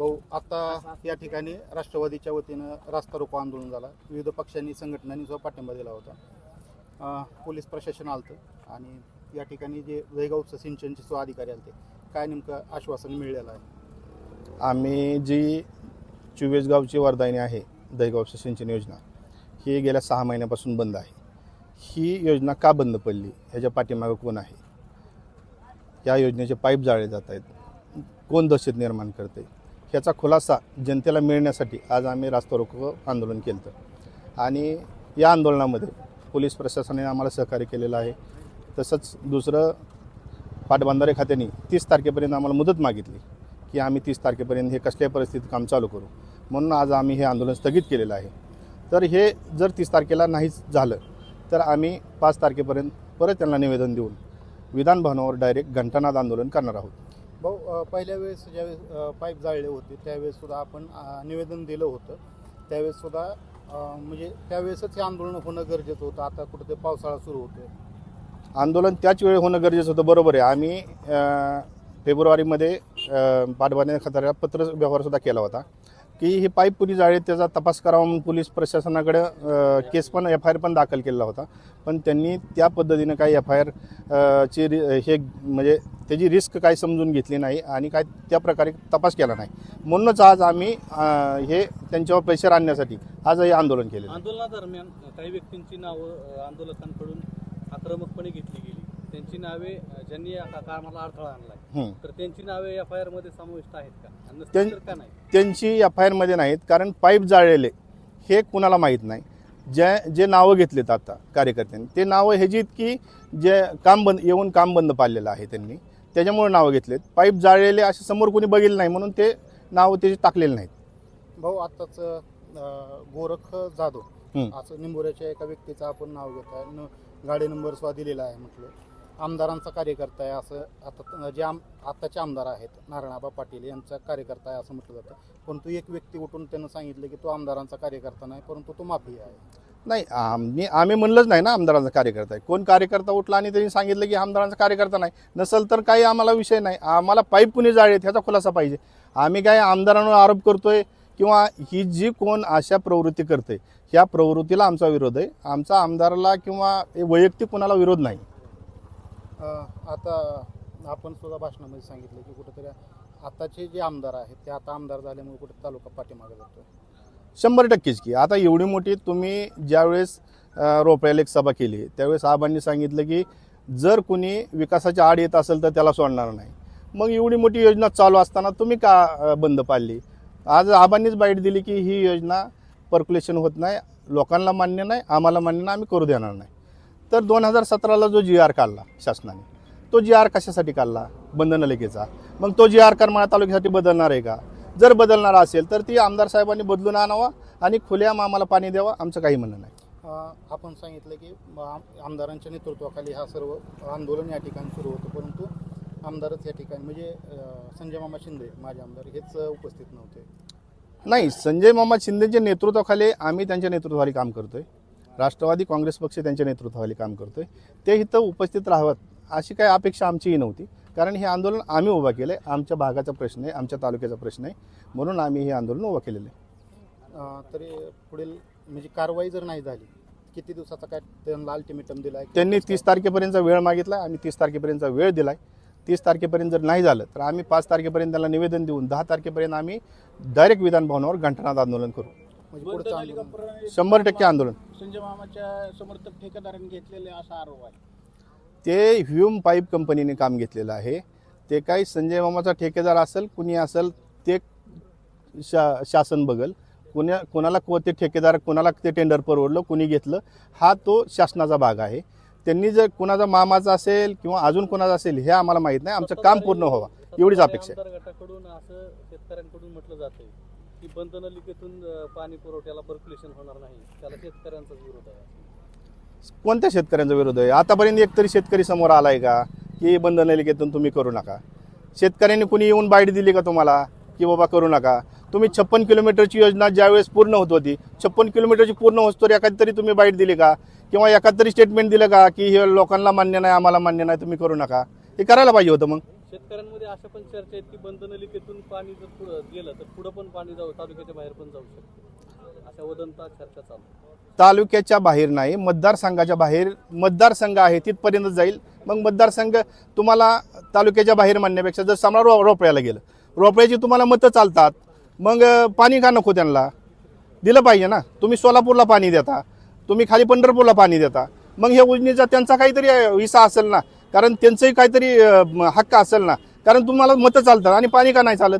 भाऊ आता या ठिकाणी राष्ट्रवादीच्या वतीनं रास्ता रोको आंदोलन झाला. विविध पक्षांनी संघटनांनी सुद्धा पाठिंबा दिला होता. पोलीस प्रशासन आलतं आणि या ठिकाणी जे जयगावचं सिंचनचे सुद्धा अधिकारी आलते. काय नेमकं आश्वासन मिळलेलं आहे? आम्ही जी चुवेसगावची वरदायनी आहे दहीगावचं सिंचन योजना ही गेल्या सहा महिन्यापासून बंद आहे. ही योजना का बंद पडली? ह्याच्या पाठीमागं कोण आहे? या योजनेचे पाईप जाळले जात आहेत. कोण दहशत निर्माण करते? ह्याचा खुलासा जनतेला मिळण्यासाठी आज आम्ही रास्ता रोको आंदोलन केलं होतं. आणि या आंदोलनामध्ये पोलीस प्रशासनाने आम्हाला सहकार्य केलेलं आहे. तसंच दुसरं पाटबंधारे खात्याने तीस तारखेपर्यंत आम्हाला मुदत मागितली की आम्ही तीस तारखेपर्यंत हे कसल्याही परिस्थितीत काम चालू करू. म्हणून आज आम्ही हे आंदोलन स्थगित केलेलं आहे. तर हे जर तीस तारखेला नाहीच झालं तर आम्ही पाच तारखेपर्यंत परत त्यांना निवेदन देऊन विधानभवनावर डायरेक्ट घंटानाद आंदोलन करणार आहोत. भाऊ पहिल्या वेळेस ज्यावेळेस पाईप जाळले होते त्यावेळेस सुद्धा आपण निवेदन दिलं होतं. त्यावेळेस सुद्धा म्हणजे त्यावेळेसच हे आंदोलन होणं गरजेचं होतं. आता कुठं ते पावसाळा सुरू होतोय. आंदोलन त्याच वेळी होणं गरजेचं होतं. बरोबर आहे. आम्ही फेब्रुवारीमध्ये अ, पाटबंधारे खात्याला पत्र व्यवहारसुद्धा केला होता की ही पाईप पुरी जाळे त्याचा तपास करावा म्हणून पोलीस प्रशासनाकडे केस पण एफ आय आर पण दाखल केला होता. पण त्यांनी त्या पद्धतीनं काही एफ आय आर ची हे म्हणजे त्याची रिस्क काय समजून घेतली नाही आणि काय त्या प्रकारे तपास केला नाही. म्हणूनच आज आम्ही अ, हे त्यांच्यावर प्रेशर आणण्यासाठी आज हे आंदोलन केलेलं आहे. आंदोलनादरम्यान काही व्यक्तींची नावं अ, आंदोलकांकडून आक्रमकपणे घेतली गेली. त्यांची नावे अ, ज्यांनी या का- कामाला अडथळा आणलाय हं. तर त्यांची नावे एफ आय आरमध्ये समाविष्ट आहेत का? आणि नसतील त्यां- तर का नाही? त्यांची एफ आय आरमध्ये नाहीत कारण पाईप जाळलेले हे कुणाला माहीत नाही. जे जे नावं घेतलेत आता कार्यकर्त्यांनी ते नावं ह्याची की जे काम बंद येऊन काम बंद पाडलेलं आहे त्यांनी. त्याच्यामुळे नावं घेतलेत. पाईप जाळलेले असे समोर कोणी बघितलं नाही म्हणून ते नावं त्याची टाकलेले नाहीत. भाऊ आत्ताच अं, गोरख जाधव. असं निंबोऱ्याच्या एका व्यक्तीचं आपण नाव घेत आहे. न गाडी नंबर सुद्धा दिलेला आहे म्हटलं. आमदारांचा कार्यकर्ता आहे असं आता जे आम आत्ताचे आमदार आहेत नारायणाबा पाटील यांचा कार्यकर्ता आहे असं म्हटलं जातं. परंतु एक व्यक्ती उठून त्यानं सांगितलं की तो आमदारांचा कार्यकर्ता नाही परंतु तो माफी आहे. नाही आम्ही आम्ही म्हणलंच नाही ना आमदारांचा कार्यकर्ता आहे. कोण कार्यकर्ता उठला आणि त्यांनी सांगितलं की आमदारांचा कार्यकर्ता नाही. नसेल तर काही आम्हाला विषय नाही. आम्हाला पाईप कुणी जाळेत ह्याचा खुलासा पाहिजे. आम्ही काय आमदारांवर आरोप करतोय किंवा ही जी कोण अशा प्रवृत्ती करते ह्या प्रवृत्तीला आमचा विरोध आहे. आमचा आमदाराला किंवा वैयक्तिक कोणाला विरोध नाही. आता आपण सुद्धा भाषणामध्ये सांगितलं की कुठेतरी आताचे जे आमदार आहेत ते आता आमदार झाल्यामुळे कुठे तालुका पाठीमागे जातो शंभर टक्केच की. आता एवढी मोठी तुम्ही ज्यावेळेस रोपयाला एक सभा केली त्यावेळेस आबांनी सांगितलं की जर कुणी विकासाच्या आड येत असेल तर त्याला सोडणार नाही. मग एवढी मोठी योजना चालू असताना तुम्ही का बंद पाडली? आज आबांनीच बाईट दिली की ही योजना पर्क्युलेशन होत नाही लोकांना मान्य नाही आम्हाला मान्य नाही आम्ही करू देणार नाही. तर दोन हजार सतराला जो जी आर काढला शासनाने तो जी आर कशासाठी काढला? बंधनलिकेचा मग तो जी आर करमाळा तालुक्यासाठी बदलणार आहे का? जर बदलणार असेल तर ती आमदार साहेबांनी बदलून आणावा आणि खुल्याम आम्हाला पाणी द्यावा आमचं काही म्हणणं नाही. आपण सांगितलं की आम- आमदारांच्या नेतृत्वाखाली हा सर्व आंदोलन या ठिकाणी सुरू होतं परंतु आमदारच या ठिकाणी म्हणजे संजय मामा शिंदे माझे आमदार हेच उपस्थित नव्हते. नाही संजय मामा शिंदेच्या नेतृत्वाखाली आम्ही त्यांच्या नेतृत्वाखाली काम करतोय. राष्ट्रवादी काँग्रेस पक्ष त्यांच्या नेतृत्वाखाली काम करतोय. ते इथं उपस्थित राहावं अशी काही अपेक्षा आमचीही नव्हती. कारण हे आंदोलन आम्ही उभा केलं आहे आमच्या भागाचा प्रश्न आहे आमच्या तालुक्याचा प्रश्न आहे. म्हणून आम्ही हे आंदोलन उभं केलेलं आहे. अं, तरी पुढील म्हणजे कारवाई जर नाही झाली किती दिवसाचा काय त्यांना अल्टिमेटम दिलाय त्यांनी तीस तारखेपर्यंतचा वेळ मागितला आम्ही तीस तारखेपर्यंतचा वेळ दिलाय. तीस तारखेपर्यंत जर नाही झालं तर आम्ही पाच तारखेपर्यंत त्याला निवेदन देऊन दहा तारखेपर्यंत आम्ही डायरेक्ट विधान भवनावर घंटानाद आंदोलन करू. म्हणजे पुढचं आंदोलन. शंभर टक्के आंदोलन. संजय मामाच्या समर्थक ठेकेदारांनी घेतलेले असा आरोप आहे. ते ह्युम पाईप कंपनीने काम घेतलेलं आहे. ते काही संजय मामाचा ठेकेदार असेल कुणी असेल ते शा शासन बघल. कुण्या कोणाला को ते ठेकेदार कोणाला ते टेंडर परवडलं कुणी घेतलं हा तो शासनाचा भाग आहे. त्यांनी जर कुणाचा मामाचा असेल किंवा अजून कोणाचा असेल हे आम्हाला माहीत नाही. आमचं काम पूर्ण व्हावं. एवढीच अपेक्षा आहे. गटाकडून असं शेतकऱ्यांकडून म्हटलं जातंय की बंधनलिकेतून पाणी पुरवठ्याला पर्क्युलेशन होणार नाही. त्याला शेतकऱ्यांचाच विरोध आहे. कोणत्या शेतकऱ्यांचा विरोध आहे? आतापर्यंत एकतरी शेतकरी समोर आलाय का? की बंधनलिकेतून तुम्ही करू नका. शेतकऱ्यांनी कुणी येऊन बाईट दिली का तुम्हाला? की बाबा करू नका. तुम्ही छप्पन किलोमीटरची योजना ज्यावेळेस पूर्ण होत होती छप्पन किलोमीटरची पूर्ण होतोवर एखादी तरी तुम्ही बाईट दिली का? किंवा एखाद तरी स्टेटमेंट दिलं का? की हे लोकांना मान्य नाही आम्हाला मान्य नाही तुम्ही करू नका. हे करायला पाहिजे होतं मग. शेतकऱ्यांमध्ये अशा पण चर्चा आहेत की बंद पाणी जर पुढं गेलं तर पुढं पण पाणी जाऊ तालुक्याच्या बाहेर पण जाऊ शकतं. तालुक्याच्या बाहेर नाही मतदारसंघाच्या बाहेर मतदारसंघ आहे तिथपर्यंत जाईल. मग मतदारसंघ तुम्हाला तालुक्याच्या बाहेर म्हणण्यापेक्षा जर समजा रो रोपड्याला गेलं. रोपड्याची तुम्हाला मतं चालतात. मग पाणी का नको त्यांना? दिलं पाहिजे ना. तुम्ही सोलापूरला पाणी देता. तुम्ही खाली पंढरपूरला पाणी देता. मग ह्या योजनेचा त्यांचा काहीतरी विसा असेल ना. कारण त्यांचंही काहीतरी हक्क असेल ना. कारण तुम्हाला मतं चालतात आणि पाणी का नाही चालत?